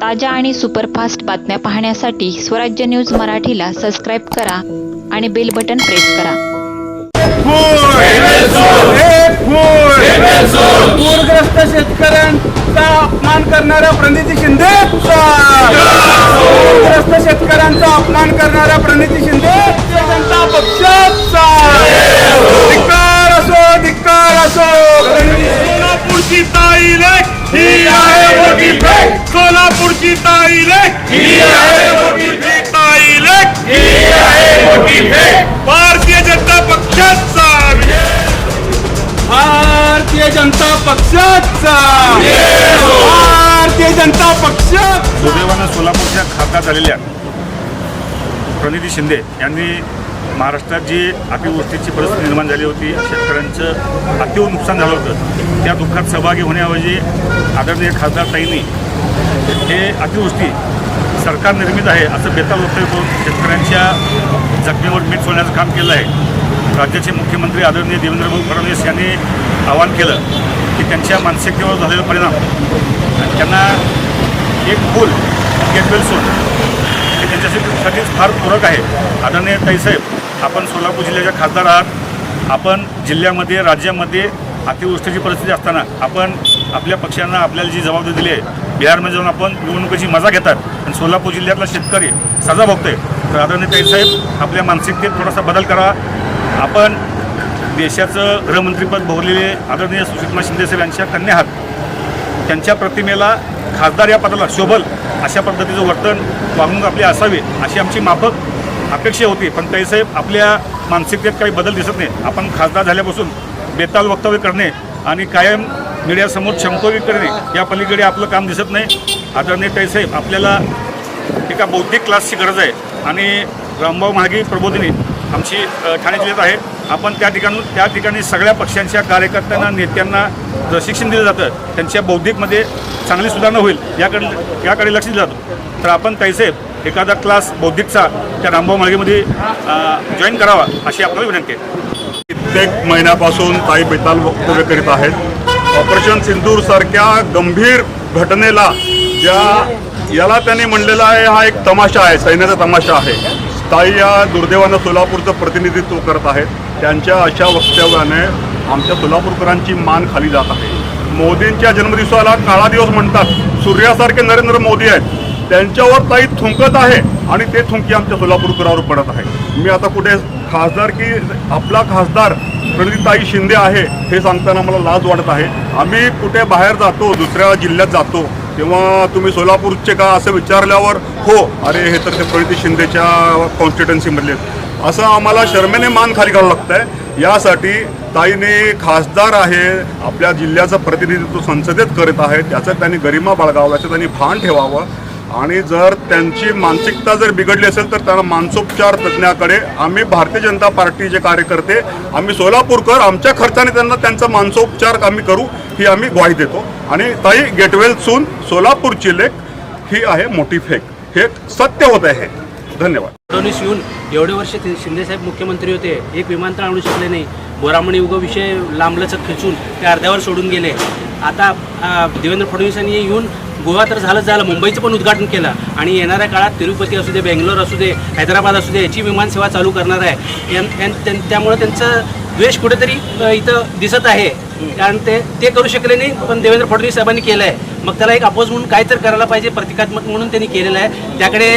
ताज्या आणि सुपरफास्ट बातम्या पाहण्यासाठी स्वराज्य न्यूज मराठीला सबस्क्राईब करा आणि बेल बटन प्रेस करा. पूरग्रस्त शेतकऱ्यांचा अपमान करणाऱ्या प्रणिती शिंदे पूरग्रस्त शेतकऱ्यांचा अपमान करणाऱ्या प्रणिती शिंदे जनता पक्षाचा. धिक्कार असो धिक्कार असो. सोलापूरची ताई लेख ही आहे मोठी फेक सोलापूरची ताई लेख ही आहे मोठी फेक ताई लेख ही आहे मोठी फेक भारतीय जनता पक्षाचा. भारतीय जनता पक्षाचा. भारतीय जनता पक्षाचा. दुर्दैवानं सोलापूरच्या खासदार झालेल्या प्रणिती शिंदे यांनी महाराष्ट्रात जी अतिवृष्टीची परिस्थिती निर्माण झाली होती शेतकऱ्यांचं अतिव नुकसान झालं होतं त्या दुःखात सहभागी होण्याऐवजी आदरणीय खासदार ताईंनी हे अतिवृष्टी सरकार निर्मित आहे असं बेताल वक्तव्य करून शेतकऱ्यांच्या जखमीवर मीठ सोडण्याचं काम केलं आहे. राज्याचे मुख्यमंत्री आदरणीय देवेंद्रभाऊ फडणवीस यांनी आवाहन केलं की त्यांच्या मानसिकतेवर झालेला परिणाम त्यांना एक फूल गेटवेल सोड हे त्याच्यासाठीच फार पूरक आहे. आदरणीय ताईसाहेब आपण सोलापूर जिल्ह्याच्या खासदार आहात. आपण जिल्ह्यामध्ये राज्यामध्ये अतिवृष्टीची परिस्थिती असताना आपण आपल्या पक्षांना आपल्याला जी जबाबदारी दिली आहे बिहारमध्ये जाऊन आपण निवडणुकीची मजा घेतात आणि सोलापूर जिल्ह्यातला शेतकरी सजा भोगतोय. तर आदरणीय ताईसाहेब आपल्या मानसिकतेत थोडासा बदल करा. आपण देशाचं गृहमंत्रीपद भोगलेले आदरणीय सुषमा शिंदेसाहेब यांच्या कन्या आहात. त्यांच्या प्रतिमेला खासदार या पदाला शोभल अशा पद्धतीचं वर्तन वागणूक आपली असावी अशी आमची माफक अपेक्षा होती. पण ताईसाहेब आपल्या मानसिकतेत काही बदल दिसत नाही. आपण खासदार झाल्यापासून बेताल वक्तव्य करणे आणि कायम मीडियासमोर क्षमतोगी करणे या पलीकडे आपलं काम दिसत नाही. आदरणीय ताईसाहेब आपल्याला एका बौद्धिक क्लासची गरज आहे. आणि रामभाऊ महागी प्रबोधिनी आमची ठाणे जिल्ह्यात आहे आपण त्या ठिकाणी त्या ठिकाणी सगळ्या पक्षांच्या कार्यकर्त्यांना नेत्यांना प्रशिक्षण दिलं जातं त्यांच्या बौद्धिकमध्ये चांगली सुधारणा होईल याकडे याकडे लक्ष दिलं जातं. तर आपण ताईसाहेब एखादा क्लास बौद्धिकचा त्या रामभाऊ मार्गेमध्ये जॉईन करावा अशी आपल्याला विनंती आहे. कित्येक महिन्यापासून ताई बेताल वक्तव्य करीत आहेत. ऑपरेशन सिंदूरसारख्या गंभीर घटनेला ज्या याला त्यांनी म्हणलेला आहे हा एक तमाशा आहे सैन्याचा तमाशा आहे. ताई या दुर्दैवानं सोलापूरचं प्रतिनिधित्व करत आहेत. त्यांच्या अशा वक्तव्याने आमच्या सोलापूरकरांची मान खाली जात आहे. मोदींच्या जन्मदिवसाला काळा दिवस म्हणतात. सूर्यासारखे नरेंद्र मोदी आहेत. त्यांच्यावर ताई थुंकत आहे आणि ते थुंकी आमच्या सोलापूरकरावर पडत आहे. मी आता कुठे खासदार की आपला खासदार प्रणितीताई शिंदे आहे हे सांगताना मला लाज वाटत आहे. आम्ही कुठे बाहेर जातो दुसऱ्या जिल्ह्यात जातो तेव्हा तुम्ही सोलापूरचे का असं विचारल्यावर हो अरे हे तर ते प्रणिती शिंदेच्या कॉन्स्टिट्युन्सीमधले आहेत. असं आम्हाला शर्मेने मान खाली घालावं लागतं आहे यासाठी ताईने खासदार आहे आपल्या जिल्ह्याचं प्रतिनिधित्व संसदेत करत आहे त्याचं त्यांनी गरिमा बाळगावं याचं त्यांनी भान ठेवावं. आणि जर त्यांची मानसिकता जर बिघडली असेल तर त्यांना मानसोपचार तज्ज्ञाकडे आम्ही भारतीय जनता पार्टीचे कार्यकर्ते आम्ही सोलापूरकर आमच्या खर्चाने त्यांना त्यांचा मानसोपचार आम्ही करू ही आम्ही ग्वाही देतो. आणि ताई गेटवेल सून सोलापूरची लेख ही आहे मोठी फेक. हे सत्य होत आहे. धन्यवाद. फडणवीस येऊन एवढे वर्ष शिंदेसाहेब मुख्यमंत्री होते एक विमानतळ आणू शकले नाही. बोरामणी उगं विषय लांबलचक खेचून ते अर्ध्यावर सोडून गेले. आता देवेंद्र फडणवीसांनी येऊन गोवा तर झालंच झालं मुंबईचं पण उद्घाटन केलं. आणि येणाऱ्या काळात तिरुपती असू दे बेंगलोर असू दे हैदराबाद असू दे याची विमानसेवा चालू करणार आहे. त्यां- त्यामुळं त्यांचं द्वेष कुठेतरी इथं दिसत आहे. कारण ते ते करू शकले नाही पण देवेंद्र फडणवीस साहेबांनी केलं आहे मग त्याला एक अपोज म्हणून काय तर करायला पाहिजे प्रतिकात्मक म्हणून त्यांनी केलेलं आहे. त्याकडे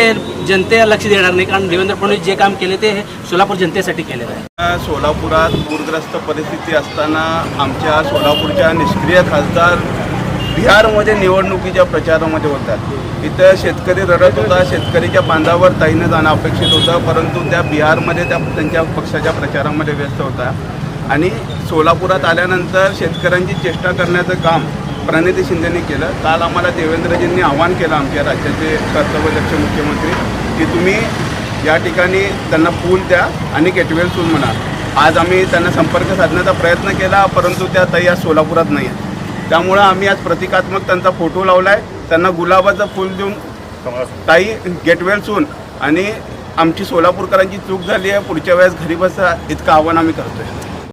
जनते लक्ष देणार नाही कारण देवेंद्र फडणवीस जे काम केले ते सोलापूर जनतेसाठी केलेलं आहे. सोलापुरात पूरग्रस्त परिस्थिती असताना आमच्या सोलापूरच्या निष्क्रिय खासदार बिहारमध्ये निवडणुकीच्या प्रचारामध्ये होतात इथं शेतकरी रडत होता शेतकरीच्या बांधावर ताईनं जाणं अपेक्षित होतं परंतु त्या बिहारमध्ये त्या त्यांच्या पक्षाच्या प्रचारामध्ये व्यस्त होता. आणि सोलापुरात आल्यानंतर शेतकऱ्यांची चेष्टा करण्याचं काम प्रणिती शिंदेनी केलं. काल आम्हाला देवेंद्रजींनी आवाहन केलं आमच्या राज्याचे कर्तव्यदक्ष मुख्यमंत्री की तुम्ही या ठिकाणी त्यांना पूल द्या आणि गेटवेल सून म्हणा. आज आम्ही त्यांना संपर्क साधण्याचा प्रयत्न केला परंतु त्या ताई आज सोलापुरात नाही आहेत त्यामुळं आम्ही आज प्रतिकात्मक त्यांचा फोटो लावला आहे त्यांना गुलाबाचं फूल देऊन ताई गेटवेल सून आणि आमची सोलापूरकरांची चूक झाली आहे पुढच्या वेळेस घरी बसा इतकं आव्हान आम्ही करतोय.